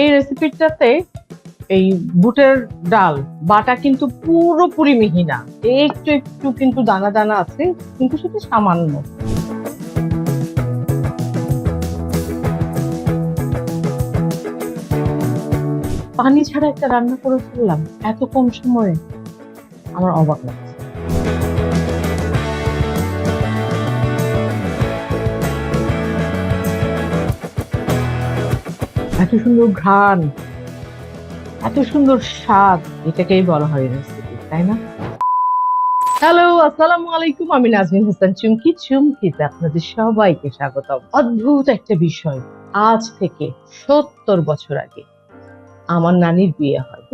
এই রেসিপিটাতে এই বুটের ডাল, বাটা কিন্তু পুরোপুরি মিহি না একটু একটু কিন্তু দানা দানা আছে, কিন্তু সেটা সামান্য। পানি ছাড়া একটা রান্না করে ফেললাম, এত কম সময়ে। আমার অবাক লাগছে এত সুন্দর ঘ্রাণ, এত সুন্দর স্বাদ, এটাকেই বলা হয় রেসিপি তাই না? হ্যালো আসসালামু আলাইকুম, আমি নাজমিন হাসান চুমকি আপনাদের সবাইকে স্বাগতম। অদ্ভুত একটা বিষয়, আজ থেকে সত্তর বছর আগে আমার নানির বিয়ে হয়।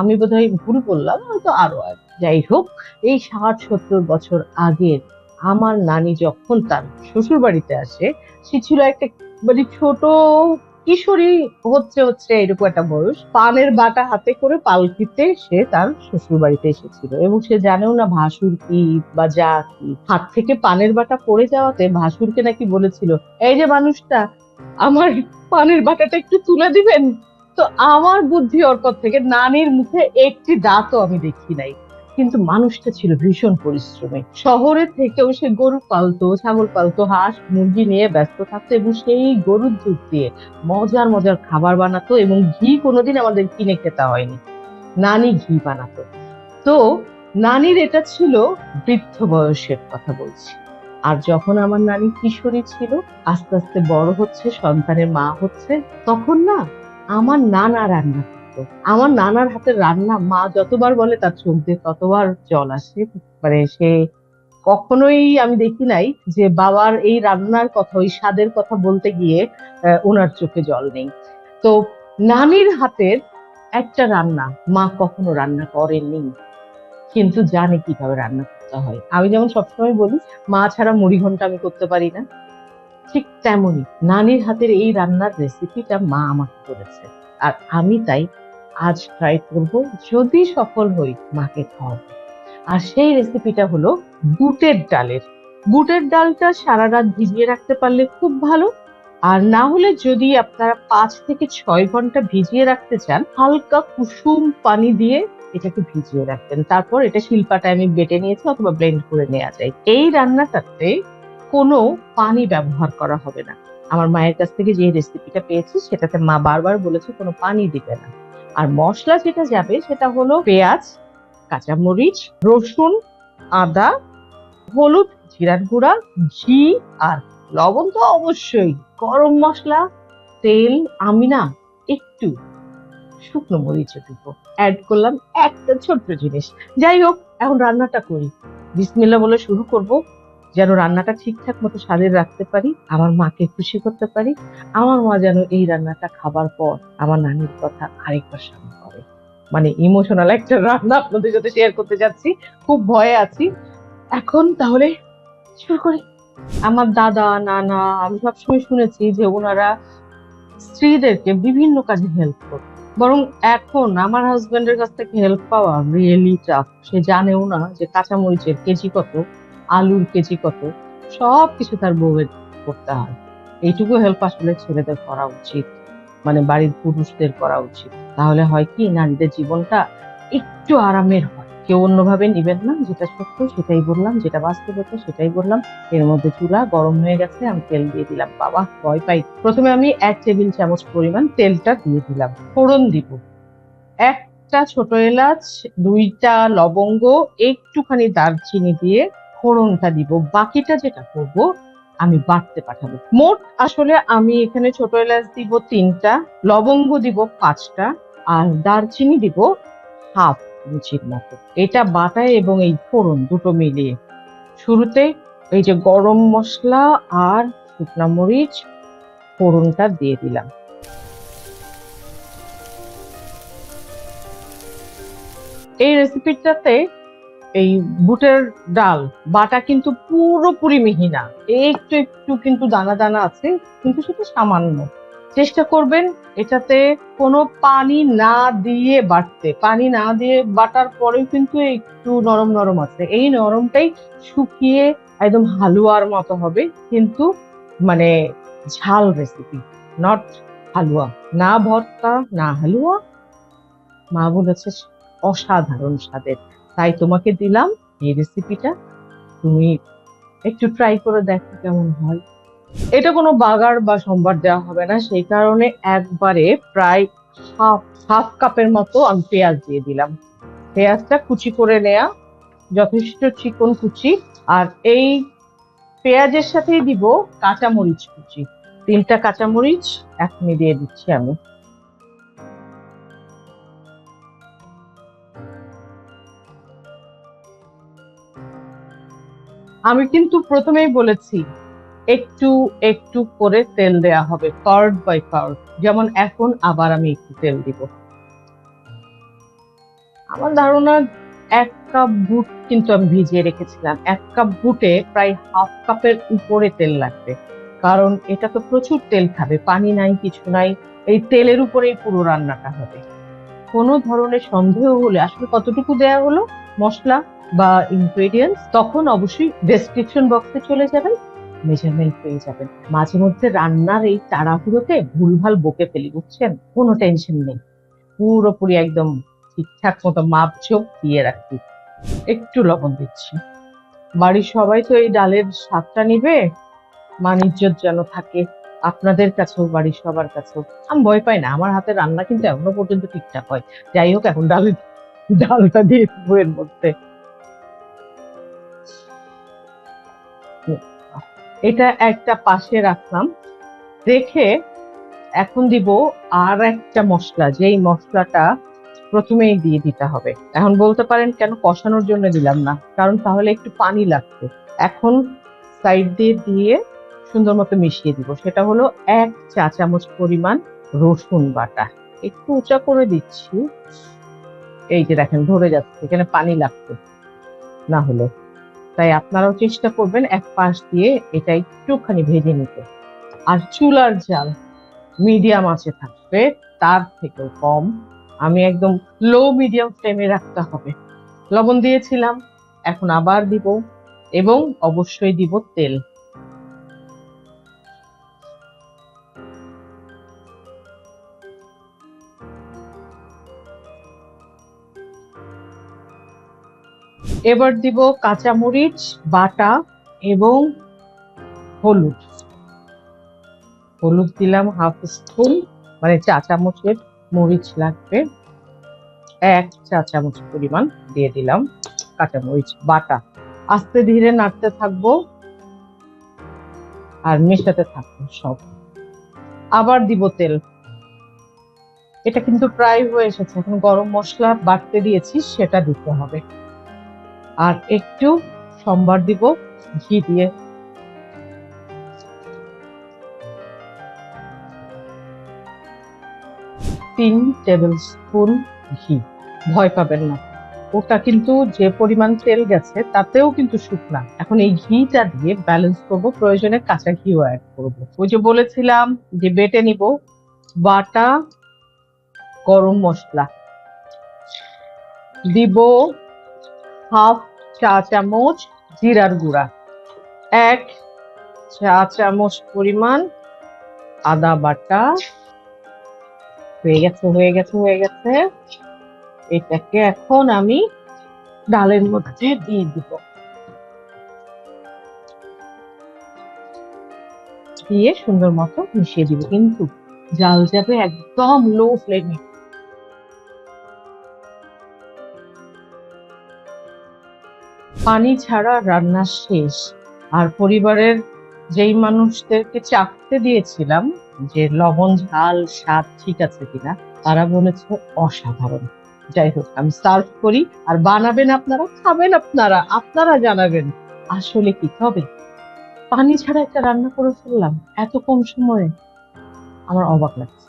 আমি বোধহয় ভুল বললাম, হয়তো আরও যাই হোক, এই ষাট সত্তর বছর আগের আমার নানি যখন তার শ্বশুর বাড়িতে আসে, সে ছিল একটা মানে ছোট কিশোরী হচ্ছে হচ্ছে এরকম একটা বয়স। পানের বাটা হাতে করে পালকিতে সে তার শ্বশুর বাড়িতে এসেছিল এবং সে জানেও না ভাসুর কি বা যা কি। হাত থেকে পানের বাটা পড়ে যাওয়াতে ভাসুরকে নাকি বলেছিল, এই যে মানুষটা, আমার পানের বাটাটা একটু তুলে দিবেন? তো আমার বুদ্ধি অর্কর থেকে নানির মুখে একটি দাঁতও আমি দেখি নাই। কিন্তু মানুষটা ছিল ভীষণ পরিশ্রমী। শহরে থেকেও সে গরু পালতো, ছাগল পালতো, হাঁস, মুরগি নিয়ে ব্যস্ত থাকতো এবং সেই গরুর দুধ দিয়ে মজার মজার খাবার বানাতো এবং ঘি কোনোদিন আমাদের কিনে খেতে হয়নি। নানি ঘি বানাতো। তো নানির এটা ছিল বৃদ্ধ বয়সের কথা বলছি। আর যখন আমার নানি কিশোরী ছিল, আস্তে আস্তে বড় হচ্ছে, সন্তানের মা হচ্ছে, তখন না আমার নানা রান্না করতো আমার নানার হাতের রান্না, মা যতবার বলে তার দিয়ে ততবার জল আসে। মানে সে কখনোই আমি দেখি নাই যে বাবার এই রান্নার কথা, ওই স্বাদের কথা বলতে গিয়ে ওনার চোখে জল নেই। তো নানির হাতের একটা রান্না মা কখনো রান্না করেননি, কিন্তু জানে কীভাবে রান্না করতে হয়। আমি যেমন সবসময় বলি, মা ছাড়া মুড়ি ঘণ্টা আমি করতে পারি না। ঠিক তেমনই নানির হাতের এই রান্নার রেসিপিটা মা আমাকে করেছে। আর আমি তাই আজ ট্রাই করব যদি সফল হই মাকে খাওয়াবো। আর সেই রেসিপিটা হলো বুটের ডালের। বুটের ডালটা সারা রাত ভিজিয়ে রাখতে পারলে খুব ভালো। আর না হলে যদি আপনারা পাঁচ থেকে ছয় ঘণ্টা ভিজিয়ে রাখতে চান, হালকা কুসুম পানি দিয়ে এটাকে ভিজিয়ে রাখবেন। তারপর এটা শিল্পাটা আমি বেটে নিয়েছি অথবা ব্লেন্ড করে নেওয়া যায়। এই রান্নাটাতে কোনো পানি ব্যবহার করা হবে না। আমার মায়ের কাছ থেকে যে রেসিপিটা পেয়েছি, সেটাতে মা বারবার বলেছে কোনো পানি দিবে না। আর মশলা যেটা যাবে সেটা হলো পেঁয়াজ, কাঁচামরিচ, রসুন, আদা, হলুদ, জিরার গুঁড়া, ঘি আর লবণ তো অবশ্যই। গরম মশলা, তেল আমি না একটু শুকনো মরিচ দিব। অ্যাড করলাম একটা ছোট্ট জিনিস। যাই হোক, এখন রান্নাটা করি। বিসমিল্লা বলে শুরু করব। যেন রান্নাটা ঠিকঠাক মতো স্বাদের রাখতে পারি, আমার মাকে খুশি করতে পারি, আমার মা যেন এই রান্নাটা খাবার পর আমার নানির কথা আরেকবার সামনে করে। মানে ইমোশনাল একটা রান্না আপনাদের সাথে শেয়ার করতে যাচ্ছি, খুব ভয়ে আছি। এখন তাহলে শুরু করি। আমার দাদা, নানা, আমি সবসময় শুনেছি যে ওনারা স্ত্রীদেরকে বিভিন্ন কাজে হেল্প করত বরং এখন আমার হাজবেন্ডের কাছ থেকে হেল্প পাওয়া রিয়েলি টাফ সে জানেও না যে কাঁচামরিচের কেজি কত। আলুর কেজি কত সব কিছু তার বউয়ের করতে হয়। এইটুকু হেল্প আসলে ছেলেদের করা উচিত মানে বাড়ির পুরুষদের করা উচিত। তাহলে হয় কি, নারীদের জীবনটা একটু আরামের হয়। কেউ অন্যভাবে নিবেন না, যেটা সত্য সেটাই বললাম, যেটা বাস্তবতা সেটাই বললাম। এর মধ্যে চুলা গরম হয়ে গেছে, আমি তেল দিয়ে দিলাম, বাবা ভয় পাই। প্রথমে আমি এক টেবিল চামচ পরিমাণ তেলটা দিয়ে দিলাম, ফোড়ন দিব। একটা ছোট এলাচ, দুইটা লবঙ্গ, একটুখানি দারচিনি দিয়ে ফোড়নটা দিব, বাকিটা যেটা করব আমি বাটতে পাঠাবো। মোট আসলে আমি এখানে ছোট এলাচ দিব তিনটা, লবঙ্গ দিব পাঁচটা, আর দারচিনি দিব হাফ রুচির মতো। এটা বাটায় এবং এই ফোড়ন দুটো মিলিয়ে। শুরুতে এই যে গরম মশলা আর শুকনা মরিচ ফোড়নটা দিয়ে দিলাম। এই রেসিপিটাতে এই বুটের ডাল, বাটা কিন্তু পুরোপুরি মিহি না একটু একটু কিন্তু দানা দানা আছে, কিন্তু সেটা সামান্য। চেষ্টা করবেন এটাতে কোনো পানি না দিয়ে বাটতে। পানি না দিয়ে বাটার পরেও কিন্তু একটু নরম নরম আছে। এই নরমটাই শুকিয়ে একদম হালুয়ার মতো হবে, কিন্তু মানে ঝাল রেসিপি নট হালুয়া। না ভর্তা, না হালুয়া। মা বলেছে অসাধারণ স্বাদের। তাই তোমাকে দিলাম এই রেসিপিটা তুমি একটু ট্রাই করে দেখো কেমন হয়। এটা কোনো বাগার বা সম্বার দেওয়া হবে না, সেই কারণে একবারে প্রায় হাফ হাফ কাপের মতো আমি পেঁয়াজ দিয়ে দিলাম। পেঁয়াজটা কুচি করে নেয়া, যথেষ্ট চিকন কুচি। আর এই পেঁয়াজের সাথেই দিব কাঁচামরিচ কুচি। তিনটা কাঁচামরিচ এখনই দিয়ে দিচ্ছি আমি। আমি কিন্তু প্রথমেই বলেছি, একটু একটু করে তেল দেয়া হবে কার্ড বাই কার্ড যেমন এখন আবার আমি একটু তেল দিব। আমার ধারণা এক কাপ বুট কিন্তু আমি ভিজিয়ে রেখেছিলাম। এক কাপ বুটে প্রায় হাফ কাপের উপরে তেল লাগবে। কারণ এটা তো প্রচুর তেল খাবে, পানি নাই, কিছু নাই, এই তেলের উপরেই পুরো রান্নাটা হবে। কোনো ধরনের সন্দেহ হলে, আসলে কতটুকু দেয়া হলো? মশলা? বা ইনগ্রেডিয়েন্টস তখন অবশ্যই ডেসক্রিপশন বক্সে চলে যাবেন মেজারমেন্ট পেয়ে যাবেন। মাঝে মধ্যে রান্নার এই তাড়াহুড়োতে ভুলভাল বকে ফেলি, বুঝছেন? কোনো টেনশন নেই। পুরোপুরি একদম ঠিকঠাক মতো মাপঝোপ দিয়ে রাখি। একটু লবণ দিচ্ছি। বাড়ির সবাই তো এই ডালের স্বাদটা নিবে। মানিজ্যত যেন থাকে। আপনাদের কাছেও, বাড়ির সবার কাছেও। আমি ভয় পাই না, আমার হাতের রান্না কিন্তু এখনও পর্যন্ত ঠিকঠাক হয়। যাই হোক, এখন ডাল, ডালটা দিয়ে বইয়ের মধ্যে। এটা একটা পাশে রাখলাম। রেখে এখন দিব আর একটা মশলা, যেই মশলাটা প্রথমেই দিয়ে দিতে হবে। এখন বলতে পারেন কেন কষানোর জন্য দিলাম না, কারণ তাহলে একটু পানি লাগতো। এখন সাইড দিয়ে দিয়ে সুন্দর মতো মিশিয়ে দিব। সেটা হলো এক চা চামচ পরিমাণ রসুন বাটা। একটু উঁচা করে দিচ্ছি। এই যে দেখেন, ধরে যাচ্ছে, এখানে পানি লাগতো। না হলে। তাই আপনারাও চেষ্টা করবেন এক পাশ দিয়ে এটা একটুখানি ভেজে নিতে। আর চুলার জাল মিডিয়াম আছে থাকবে, তার থেকেও কম। আমি একদম লো মিডিয়াম ফ্লেমে রাখতে হবে। লবণ দিয়েছিলাম, এখন আবার দিব এবং অবশ্যই দিব তেল। এবার দিব কাঁচামরিচ, বাটা এবং হলুদ। হলুদ দিলাম হাফ স্পুন মানে চা চামচের মরিচ লাগবে। এক চা চামচ পরিমাণ দিয়ে দিলাম কাঁচামরিচ, বাটা। আস্তে ধীরে নাড়তে থাকব আর মেশাতে থাকব সব। আবার দিব তেল। এটা কিন্তু প্রায় হয়ে এসেছে, এখন গরম মশলা বাটতে দিয়েছি, সেটা দিতে হবে। আর একটু সম্বার দিব ঘি দিয়ে। তিন টেবিল স্পুন ঘি, ভয় পাবেন না। ওটা কিন্তু যে পরিমাণ তেল গেছে, তাতেও কিন্তু শুকনা। এখন এই ঘিটা দিয়ে ব্যালেন্স করব, প্রয়োজনে কাঁচা ঘিও অ্যাড করব। ওই যে বলেছিলাম যে বেটে নিব বাটা গরম মশলা। দিব হাফ চা চামচ জিরার গুঁড়া। এক চা চামচ পরিমাণ আদা বাটা। হয়ে গেছে হয়ে গেছে হয়ে গেছে। এটাকে এখন আমি ডালের মধ্যে দিয়ে দিব। দিয়ে সুন্দর মতো মিশিয়ে দিব, কিন্তু জাল যাবে একদম লো ফ্লেমে পানি ছাড়া রান্না শেষ। আর পরিবারের যেই মানুষদেরকে চাকতে দিয়েছিলাম, যে লবণ, ঝাল, স্বাদ ঠিক আছে কিনা, তারা বলেছে অসাধারণ। যাই হোক, আমি সার্ভ করি। আর বানাবেন আপনারা, খাবেন আপনারা আপনারা জানাবেন আসলে কি হবে পানি ছাড়া একটা রান্না করে ফেললাম, এত কম সময়ে। আমার অবাক লাগছে।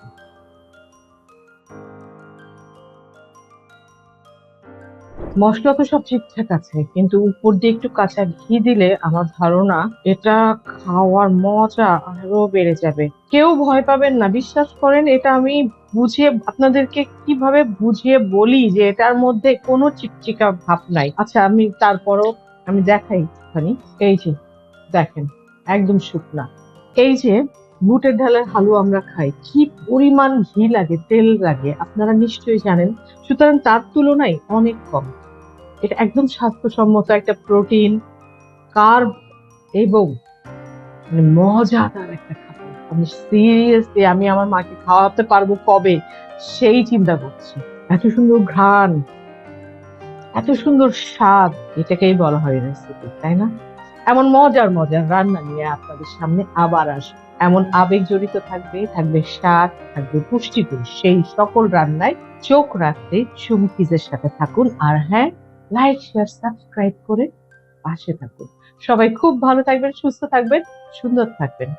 মশলা তো সব ঠিকঠাক আছে, কিন্তু উপর দিয়ে একটু কাঁচা ঘি দিলে আমার ধারণা এটা খাওয়ার মজা আরও বেড়ে যাবে। কেউ ভয় পাবেন না, বিশ্বাস করেন, এটা আমি বুঝিয়ে, আপনাদেরকে কীভাবে বুঝিয়ে বলি যে এটার মধ্যে কোনো চিকচিকা ভাব নাই। আচ্ছা আমি তারপরও আমি দেখাই একটুখানি। এই যে, দেখেন, একদম শুকনা। এই যে, বুটের ডালের হালুয়া আমরা খাই, কি পরিমাণ ঘি লাগে, তেল লাগে, আপনারা নিশ্চয়ই জানেন। সুতরাং তার তুলনায় অনেক কম। এটা একদম স্বাস্থ্যসম্মত একটা প্রোটিন, কার্ব এবং মানে মজাদার একটা খাবার। আমি সিরিয়াসলি আমি আমার মাকে খাওয়াতে পারব কবে? সেই চিন্তা করছি। এত সুন্দর ঘ্রাণ, এত সুন্দর স্বাদ, এটাকেই বলা হয় রেসিপি তাই না? এমন মজার মজার রান্না নিয়ে আপনাদের সামনে আবার আসবে। এমন আবেগ জড়িত থাকবে থাকবে স্বাদ, থাকবে পুষ্টিগুণ। সেই সকল রান্নায় চোখ রাখতে চুমকিজের সাথে থাকুন। আর হ্যাঁ লাইক শেয়ার সাবস্ক্রাইব করে পাশে থাকুন। সবাই খুব ভালো থাকবেন সুস্থ থাকবেন সুন্দর থাকবেন।